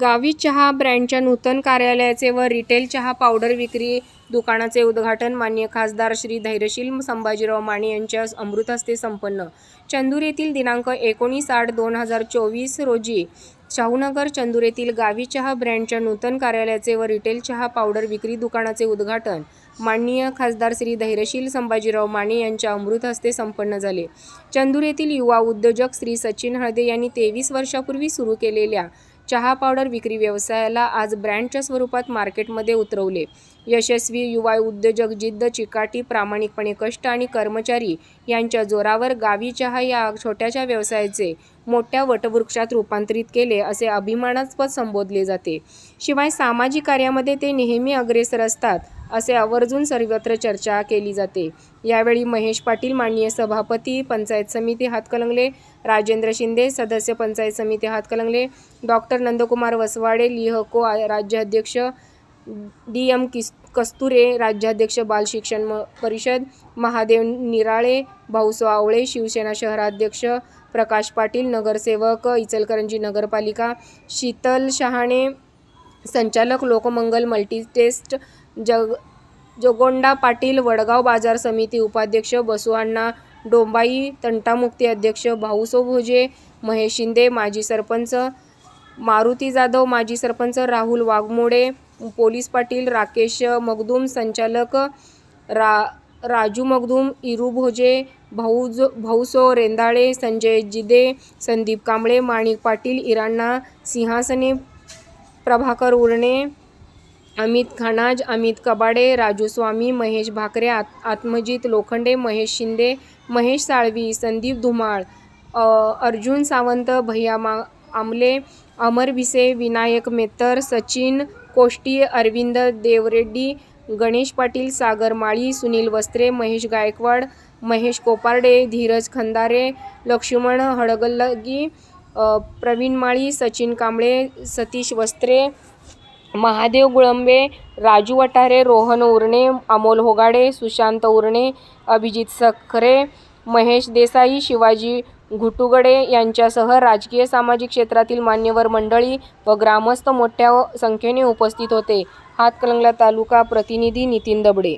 गावी चहा ब्रँडच्या नूतन कार्यालयाचे व रिटेल चहा पावडर विक्री दुकानाचे उद्घाटन मान्य खासदार श्री धैर्यशील संभाजीराव माने यांच्या अमृतहस्ते संपन्न. चंदूर येथील दिनांक एकोणीस आठ दोन हजार चोवीस रोजी शाहूनगर चंदूर येथील गावी चहा ब्रँडच्या नूतन कार्यालयाचे व रिटेल चहा पावडर विक्री दुकानाचे उद्घाटन माननीय खासदार श्री धैर्यशील संभाजीराव माने यांच्या अमृत हस्ते संपन्न झाले. चंदूर येथील युवा उद्योजक श्री सचिन हळदे यांनी तेवीस वर्षापूर्वी सुरू केलेल्या चहा पावडर विक्री व्यवसायाला आज ब्रँडच्या स्वरूपात मार्केटमध्ये उतरवले. यशस्वी युवा उद्योजक जिद्द चिकाटी प्रामाणिकपणे कष्ट आणि कर्मचारी यांच्या जोरावर गावी चहा या छोट्याशा व्यवसायाचे मोठ्या वटवृक्षात रूपांतरित केले असे अभिमानास्पद संबोधले जाते. शिवाय सामाजिक कार्यामध्ये ते नेहमी अग्रेसर असतात. असे आवर्जून सर्वत्र चर्चा केली जाते. यावेळी महेश पाटील माननीय सभापती पंचायत समिती हातकलंगले राजेंद्र शिंदे सदस्य पंचायत समिती हातकलंगले डॉक्टर नंदकुमार वसवाडे लिहको राज्याध्यक्ष डी एम किस कस्तुरे राज्याध्यक्ष बाल शिक्षण म- परिषद महादेव निराळे भाऊसो आवळे शिवसेना शहराध्यक्ष प्रकाश पाटील नगरसेवक इचलकरंजी नगरपालिका शीतल शहाणे संचालक लोकमंगल मल्टीटेस्ट जग जोगोंडा पाटील वडगाव बाजार समिती उपाध्यक्ष बसुअण्णा डोंबाई तंटामुक्ती अध्यक्ष भाऊसो भोजे महेश शिंदे माजी सरपंच मारुती जाधव माजी सरपंच राहुल वाघमोडे पोलीस पाटील राकेश मगदूम संचालक रा राजू मगदूम इरू भोजे भाऊज भाऊसो रेंदाळे संजय जिदे संदीप कांबळे माणिक पाटील इराण्णा सिंहासने प्रभाकर उरणे अमित खणाज अमित कबाडे राजू स्वामी महेश भाकरे आत आत्मजित लोखंडे महेश शिंदे महेश साळवी संदीप धुमाळ अर्जुन सावंत भैया मा आमले अमर भिसे विनायक मेत्तर सचिन कोष्टी अरविंद देवरेड्डी गणेश पाटील सागर माळी सुनील वस्त्रे महेश गायकवाड महेश कोपार्डे धीरज खंदारे लक्ष्मण हडगल्लगी प्रवीण माळी सचिन कांबळे सतीश वस्त्रे महादेव गुळंबे राजू वटारे रोहन उरणे अमोल होगाडे सुशांत उरणे अभिजित सखरे महेश देसाई शिवाजी घुटुगडे यांच्यासह राजकीय सामाजिक क्षेत्रातील मान्यवर मंडळी व ग्रामस्थ मोठ्या संख्येने उपस्थित होते. हातकलंगला तालुका प्रतिनिधी नितीन दबडे.